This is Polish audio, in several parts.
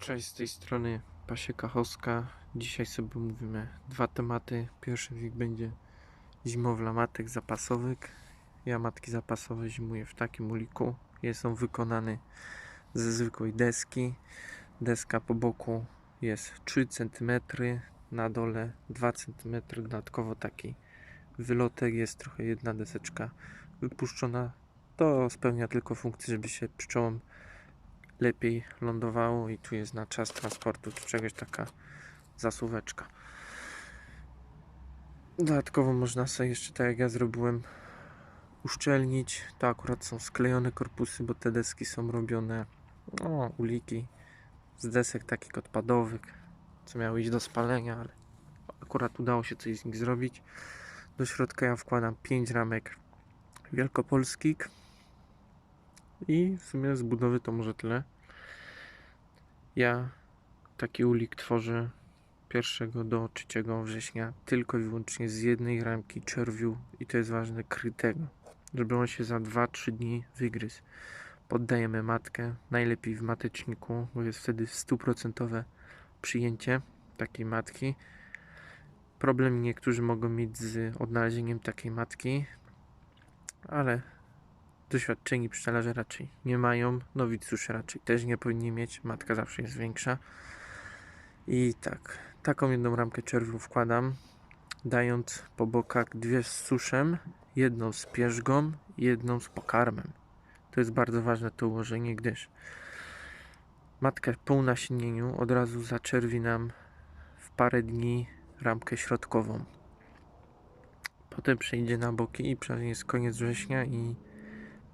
Cześć, z tej strony Pasieka Hoska. Dzisiaj sobie mówimy dwa tematy. Pierwszy z nich będzie zimowla matek zapasowych. Ja matki zapasowe zimuję w takim uliku. Jest on wykonany ze zwykłej deski. Deska po boku jest 3 cm, na dole 2 cm. Dodatkowo taki wylotek jest trochę jedna deseczka wypuszczona. To spełnia tylko funkcję, żeby się pszczołom lepiej lądowało i tu jest na czas transportu czy czegoś taka zasuweczka. Dodatkowo można sobie jeszcze tak jak ja zrobiłem uszczelnić. To akurat są sklejone korpusy, bo te deski są robione no, uliki z desek takich odpadowych, co miały iść do spalenia, ale akurat udało się coś z nich zrobić. Do środka ja wkładam 5 ramek wielkopolskich i w sumie z budowy to może tyle. Ja taki ulik tworzę 1 do 3 września tylko i wyłącznie z jednej ramki czerwiu i to jest ważne krytego, żeby on się za 2-3 dni wygryzł. Poddajemy matkę, najlepiej w mateczniku, bo jest wtedy stuprocentowe przyjęcie takiej matki. Problem niektórzy mogą mieć z odnalezieniem takiej matki, ale doświadczeni pszczelarze raczej nie mają, nowicjusze raczej też nie powinni mieć, matka zawsze jest większa. I tak, taką jedną ramkę czerwiu wkładam, dając po bokach dwie z suszem, jedną z pierzgą, jedną z pokarmem. To jest bardzo ważne to ułożenie, gdyż matka po nasienieniu od razu zaczerwi nam w parę dni ramkę środkową. Potem przejdzie na boki i przynajmniej jest koniec września i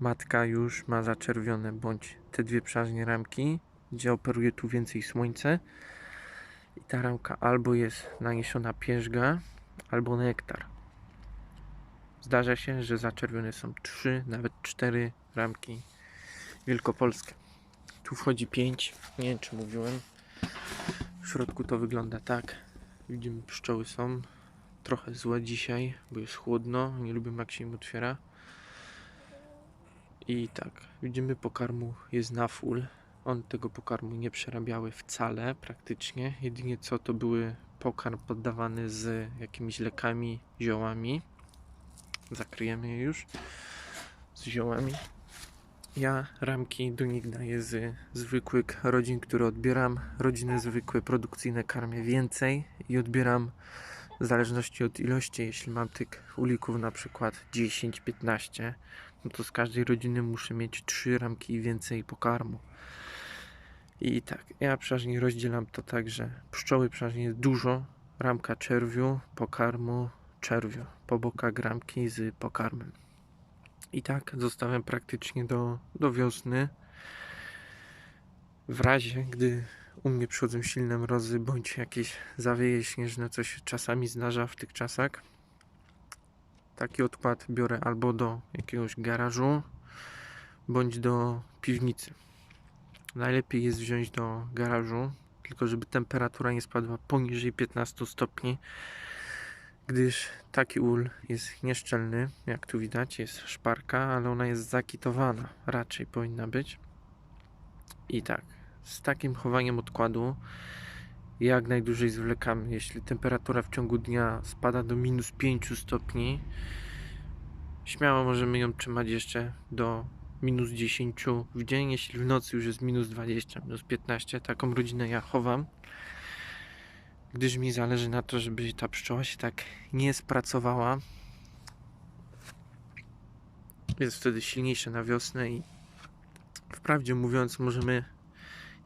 matka już ma zaczerwione bądź te dwie przażnie ramki, gdzie operuje tu więcej słońce i ta ramka albo jest naniesiona pierzga, albo nektar. Zdarza się, że zaczerwione są trzy, nawet cztery ramki wielkopolskie. Tu wchodzi pięć, nie wiem czy mówiłem. W środku to wygląda tak. Widzimy pszczoły są trochę złe dzisiaj, bo jest chłodno, nie lubię jak się im otwiera. I tak, widzimy pokarmu jest na full. On tego pokarmu nie przerabiały wcale praktycznie. Jedynie co to były pokarm poddawany z jakimiś lekami, ziołami. Zakryjemy je już z ziołami. Ja ramki do nich daję z zwykłych rodzin, które odbieram. Rodziny zwykłe, produkcyjne karmię więcej i odbieram w zależności od ilości. Jeśli mam tych ulików na przykład 10-15, no to z każdej rodziny muszę mieć 3 ramki i więcej pokarmu. I tak, ja przeważnie rozdzielam to tak, że pszczoły przeważnie jest dużo, ramka czerwiu, pokarmu, czerwiu, po bokach ramki z pokarmem. I tak zostawiam praktycznie do, do wiosny. W razie, gdy u mnie przychodzą silne mrozy bądź jakieś zawieje śnieżne, co się czasami zdarza w tych czasach, taki odkład biorę albo do jakiegoś garażu, bądź do piwnicy. Najlepiej jest wziąć do garażu, tylko żeby temperatura nie spadła poniżej 15 stopni, gdyż taki ul jest nieszczelny, jak tu widać, jest szparka, ale ona jest zakitowana, raczej powinna być. I tak, z takim chowaniem odkładu jak najdłużej zwlekamy. Jeśli temperatura w ciągu dnia spada do minus 5 stopni, śmiało możemy ją trzymać jeszcze do minus 10 w dzień. Jeśli w nocy już jest minus 20, minus 15, taką rodzinę ja chowam, gdyż mi zależy na to, żeby ta pszczoła się tak nie spracowała. Jest wtedy silniejsze na wiosnę i wprawdzie mówiąc możemy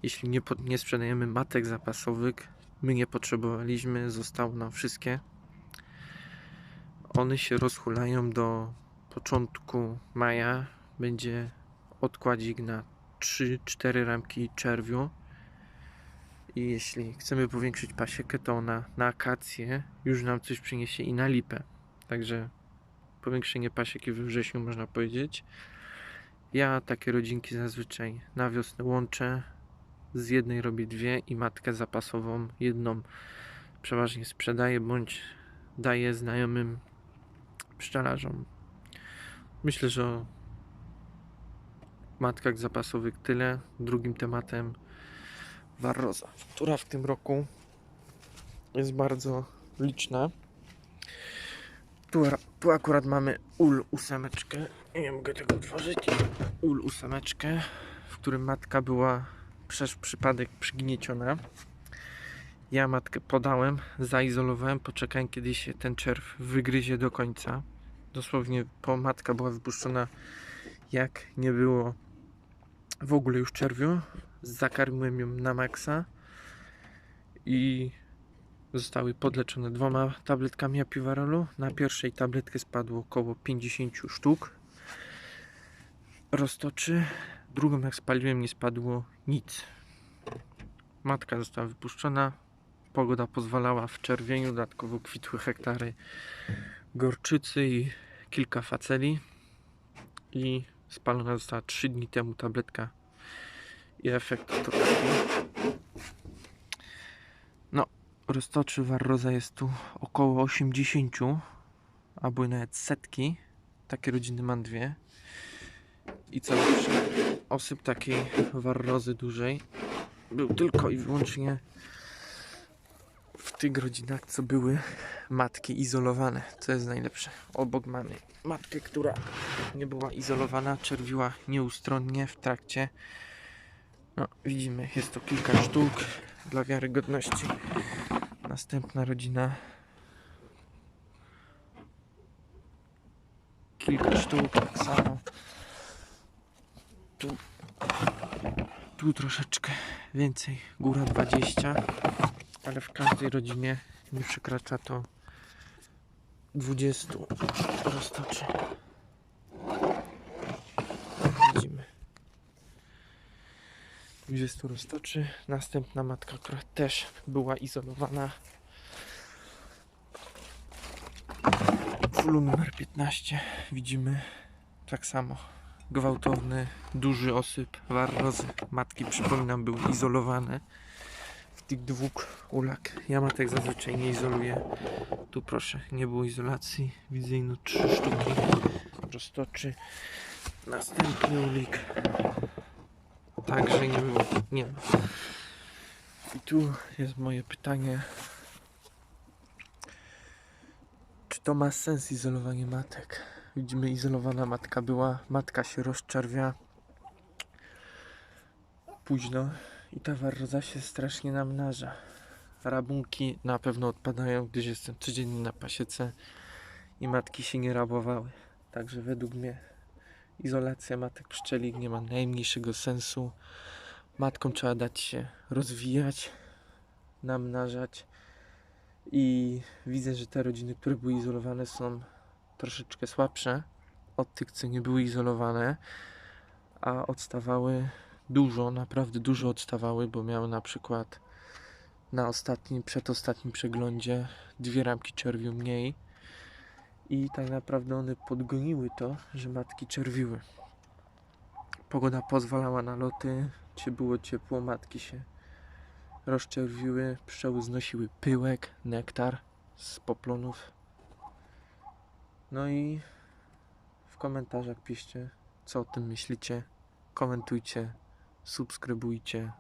jeśli nie, nie sprzedajemy matek zapasowych, my nie potrzebowaliśmy, zostało nam wszystkie. One się rozhulają do początku maja. Będzie odkładzik na 3-4 ramki czerwiu. I jeśli chcemy powiększyć pasiekę, to ona na akację już nam coś przyniesie i na lipę. Także powiększenie pasieki we wrześniu można powiedzieć. Ja takie rodzinki zazwyczaj na wiosnę łączę z jednej robię dwie i matkę zapasową jedną przeważnie sprzedaję bądź daję znajomym pszczelarzom. Myślę, że o matkach zapasowych tyle. Drugim tematem warroza, która w tym roku jest bardzo liczna. Tu, tu akurat mamy ul ósemeczkę. Nie mogę tego otworzyć. Ul ósemeczkę, w którym matka była przez przypadek przygnieciona. Ja matkę podałem, zaizolowałem, poczekałem kiedy się ten czerw wygryzie do końca. Dosłownie po matka była wypuszczona jak nie było w ogóle już czerwiu. Zakarmiłem ją na maksa i zostały podleczone dwoma tabletkami apiwarolu. Na pierwszej tabletkę spadło około 50 sztuk roztoczy. Drugą jak spaliłem nie spadło nic. Matka została wypuszczona. Pogoda pozwalała w czerwieniu, dodatkowo kwitły hektary gorczycy i kilka faceli. I spalona została 3 dni temu tabletka. I efekt to taki. No, roztoczy warroza jest tu około 80, albo nawet setki. Takie rodziny mam dwie. I lepsze, osyp takiej warrozy dużej był tylko i wyłącznie w tych rodzinach, co były matki izolowane, co jest najlepsze. Obok mamy matkę, która nie była izolowana, czerwiła nieustronnie w trakcie. No, widzimy, jest to kilka sztuk dla wiarygodności. Następna rodzina. Kilka sztuk, tak samo. Tu, tu troszeczkę więcej, góra 20, ale w każdej rodzinie nie przekracza to 20 roztoczy. Widzimy. 20 roztoczy. Następna matka, która też była izolowana. Fulu numer 15. Widzimy tak samo. Gwałtowny, duży osyp warrozy. Matki, przypominam, były izolowane w tych dwóch ulach. Ja matek zazwyczaj nie izoluję. Tu proszę, nie było izolacji. Widzę ino trzy sztuki roztoczy. Następny ulik. Także nie było, nie ma. I tu jest moje pytanie. Czy to ma sens izolowanie matek? Widzimy, izolowana matka była. Matka się rozczerwia późno i ta warroza się strasznie namnaża. Rabunki na pewno odpadają, gdyż jestem codziennie na pasiece i matki się nie rabowały. Także według mnie izolacja matek pszczelik nie ma najmniejszego sensu. Matkom trzeba dać się rozwijać, namnażać i widzę, że te rodziny, które były izolowane są troszeczkę słabsze od tych, co nie były izolowane, a odstawały dużo, naprawdę dużo odstawały, bo miały na przykład na ostatnim, przedostatnim przeglądzie dwie ramki czerwiu mniej i tak naprawdę one podgoniły to, że matki czerwiły. Pogoda pozwalała na loty, czy było ciepło, matki się rozczerwiły, pszczoły znosiły pyłek, nektar z poplonów. No i w komentarzach piszcie, co o tym myślicie. Komentujcie, subskrybujcie,